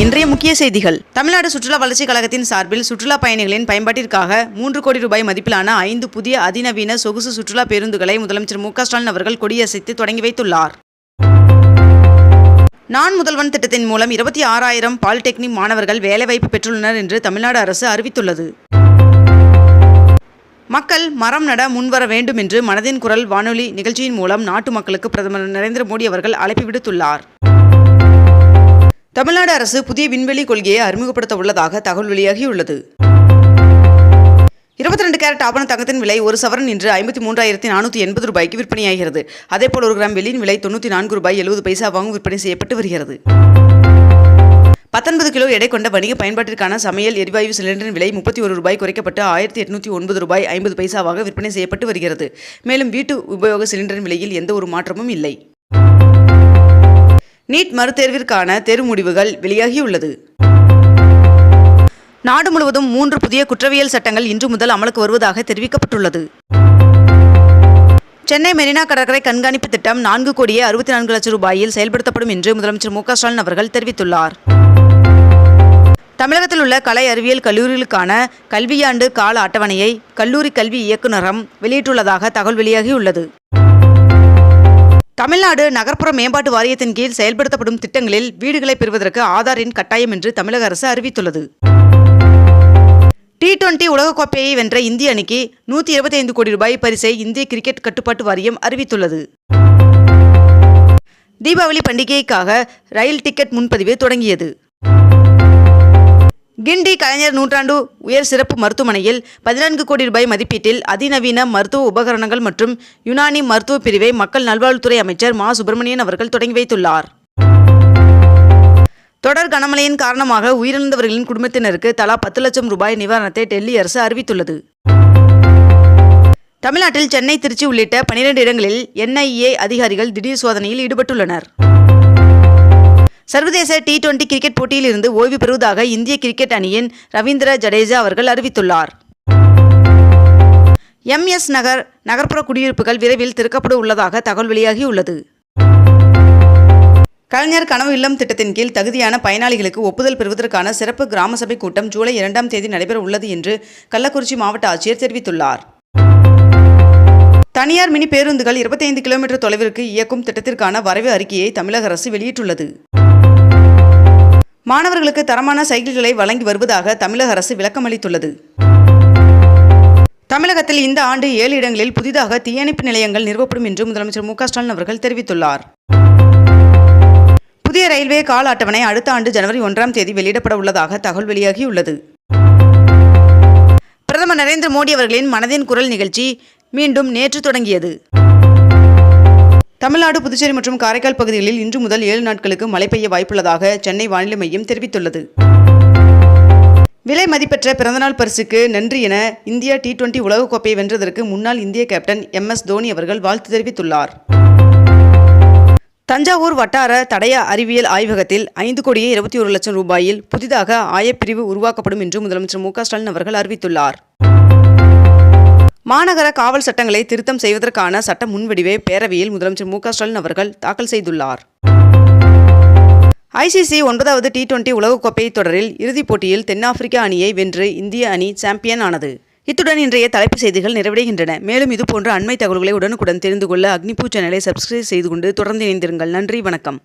இன்றைய முக்கிய செய்திகள். தமிழ்நாடு சுற்றுலா வளர்ச்சிக் கழகத்தின் சார்பில் சுற்றுலா பயணிகளின் பயன்பாட்டிற்காக மூன்று கோடி ரூபாய் மதிப்பிலான ஐந்து புதிய அதிநவீன சொகுசு சுற்றுலா பேருந்துகளை முதலமைச்சர் மு ஸ்டாலின் அவர்கள் கொடியசைத்து தொடங்கி வைத்துள்ளார். நான் முதல்வன் திட்டத்தின் மூலம் இருபத்தி ஆறாயிரம் பாலிடெக்னிக் மாணவர்கள் வேலைவாய்ப்பு பெற்றுள்ளனர் என்று தமிழ்நாடு அரசு அறிவித்துள்ளது. மக்கள் மரம் நட முன்வர வேண்டும் என்று மனதின் குரல் வானொலி நிகழ்ச்சியின் மூலம் நாட்டு மக்களுக்கு பிரதமர் நரேந்திர மோடி அவர்கள் அழைப்பு விடுத்துள்ளார். தமிழ்நாடு அரசு புதிய விண்வெளி கொள்கையை அறிமுகப்படுத்த உள்ளதாக தகவல் வெளியாகியுள்ளது. இருபத்தி ரெண்டு கேரட் ஆபண தங்கத்தின் விலை ஒரு சவரன் இன்று ஐம்பத்தி மூன்றாயிரத்தி நானூற்றி எண்பது ரூபாய்க்கு விற்பனையாகிறது. அதேபோல் ஒரு கிராம் வெள்ளியின் விலை தொண்ணூற்றி நான்கு ரூபாய் எழுபது பைசாவாகவும் விற்பனை செய்யப்பட்டு வருகிறது. பத்தொன்பது கிலோ எடை கொண்ட வணிக பயன்பாட்டிற்கான சமையல் எரிவாயு சிலிண்டரின் விலை முப்பத்தி ஒரு ரூபாய் குறைக்கப்பட்டு ஆயிரத்தி எட்நூற்றி ஒன்பது ரூபாய் ஐம்பது பைசாவாக விற்பனை செய்யப்பட்டு வருகிறது. மேலும் வீட்டு உபயோக சிலிண்டரின் விலையில் எந்த ஒரு மாற்றமும் இல்லை. நீட் மறுதேர்விற்கான தேர்வு முடிவுகள் வெளியாகியுள்ளது. நாடு முழுவதும் மூன்று புதிய குற்றவியல் சட்டங்கள் இன்று முதல் அமலுக்கு வருவதாக தெரிவிக்கப்பட்டுள்ளது. சென்னை மெரினா கடற்கரை கண்காணிப்பு திட்டம் நான்கு கோடியே அறுபத்தி நான்கு லட்சம் ரூபாயில் செயல்படுத்தப்படும் என்று முதலமைச்சர் மு ஸ்டாலின் அவர்கள் தெரிவித்துள்ளார். தமிழகத்தில் உள்ள கலை அறிவியல் கல்லூரிகளுக்கான கல்வியாண்டு கால அட்டவணையை கல்லூரி கல்வி இயக்குநரம் வெளியிட்டுள்ளதாக தகவல் வெளியாகியுள்ளது. தமிழ்நாடு நகர்ப்புற மேம்பாட்டு வாரியத்தின் கீழ் செயல்படுத்தப்படும் திட்டங்களில் வீடுகளை பெறுவதற்கு ஆதார் எண் கட்டாயம் என்று தமிழக அரசு அறிவித்துள்ளது. டி டுவெண்டி உலகக்கோப்பையை வென்ற இந்திய அணிக்கு நூற்றி இருபத்தைந்து கோடி ரூபாய் பரிசை இந்திய கிரிக்கெட் கட்டுப்பாட்டு வாரியம் அறிவித்துள்ளது. தீபாவளி பண்டிகைக்காக ரயில் டிக்கெட் முன்பதிவு தொடங்கியது. கிண்டி கலைஞர் நூற்றாண்டு உயர் சிறப்பு மருத்துவமனையில் பதினான்கு கோடி ரூபாய் மதிப்பீட்டில் அதிநவீன மருத்துவ உபகரணங்கள் மற்றும் யுனானி மருத்துவ பிரிவை மக்கள் நல்வாழ்வுத்துறை அமைச்சர் மா. சுப்பிரமணியன் அவர்கள் தொடங்கி வைத்துள்ளார். தொடர் கனமழையின் காரணமாக உயிரிழந்தவர்களின் குடும்பத்தினருக்கு தலா பத்து லட்சம் ரூபாய் நிவாரணத்தை டெல்லி அரசு அறிவித்துள்ளது. தமிழ்நாட்டில் சென்னை திருச்சி உள்ளிட்ட பனிரெண்டு இடங்களில் என்ஐஏ அதிகாரிகள் திடீர் சோதனையில் ஈடுபட்டுள்ளனர். சர்வதேச டி டுவெண்டி கிரிக்கெட் போட்டியிலிருந்து ஓய்வு பெறுவதாக இந்திய கிரிக்கெட் அணியின் ரவீந்திர ஜடேஜா அவர்கள் அறிவித்துள்ளார். எம்எஸ் நகர் நகர்ப்புற குடியிருப்புகள் விரைவில் திறக்கப்பட உள்ளதாக தகவல் வெளியாகியுள்ளது. கலைஞர் கனவு இல்லம் திட்டத்தின் கீழ் தகுதியான பயனாளிகளுக்கு ஒப்புதல் பெறுவதற்கான சிறப்பு கிராம சபை கூட்டம் ஜூலை இரண்டாம் தேதி நடைபெற உள்ளது என்று கள்ளக்குறிச்சி மாவட்ட ஆட்சியர் தெரிவித்துள்ளார். தனியார் மினி பேருந்துகள் இருபத்தைந்து கிலோமீட்டர் தொலைவிற்கு இயக்கும் திட்டத்திற்கான வரைவு அறிக்கையை தமிழக அரசு வெளியிட்டுள்ளது. மாணவர்களுக்கு தரமான சைக்கிள்களை வழங்கி வருவதாக தமிழக அரசு விளக்கமளித்துள்ளது தமிழகத்தில் இந்த ஆண்டு ஏழு இடங்களில் புதிதாக தீயணைப்பு நிலையங்கள் நிறுவப்படும் என்று முதலமைச்சர் மு ஸ்டாலின் அவர்கள் தெரிவித்துள்ளார். புதிய ரயில்வே கால அட்டவணை அடுத்த ஆண்டு ஜனவரி ஒன்றாம் தேதி வெளியிடப்பட உள்ளதாக தகவல் வெளியாகியுள்ளது. பிரதமர் நரேந்திர மோடி அவர்களின் மனதின் குரல் நிகழ்ச்சி மீண்டும் நேற்று தொடங்கியது. தமிழ்நாடு புதுச்சேரி மற்றும் காரைக்கால் பகுதிகளில் இன்று முதல் ஏழு நாட்களுக்கு மழை பெய்ய வாய்ப்புள்ளதாக சென்னை வானிலை மையம் தெரிவித்துள்ளது. விலை மதிப்பெற்ற பிறந்தநாள் பரிசுக்கு நன்றி என இந்தியா டி டுவெண்டி உலகக்கோப்பையை வென்றதற்கு முன்னாள் இந்திய கேப்டன் எம் எஸ் தோனி அவர்கள் வாழ்த்து தெரிவித்துள்ளார். தஞ்சாவூர் வட்டார தடய அறிவியல் ஆய்வகத்தில் ஐந்து கோடியே இருபத்தி ஒரு லட்சம் ரூபாயில் புதிதாக ஆயப்பிரிவு உருவாக்கப்படும் என்று முதலமைச்சர் மு க ஸ்டாலின் அவர்கள் அறிவித்துள்ளார். மாநகர காவல் சட்டங்களை திருத்தம் செய்வதற்கான சட்ட முன்வடிவை பேரவையில் முதலமைச்சர் மு ஸ்டாலின் அவர்கள் தாக்கல் செய்துள்ளார். ஐசிசி ஒன்பதாவது டி டுவெண்டி உலகக்கோப்பை தொடரில் இறுதிப் போட்டியில் தென்னாப்பிரிக்கா அணியை வென்று இந்திய அணி சாம்பியன் ஆனது. இத்துடன் இன்றைய தலைப்புச் செய்திகள் நிறைவடைகின்றன. மேலும் இதுபோன்ற அண்மை தகவல்களை உடனுக்குடன் தெரிந்து கொள்ள அக்னிபூ சேனலை சப்ஸ்கிரைப் செய்து கொண்டு தொடர்ந்து இணைந்திருங்கள். நன்றி வணக்கம்.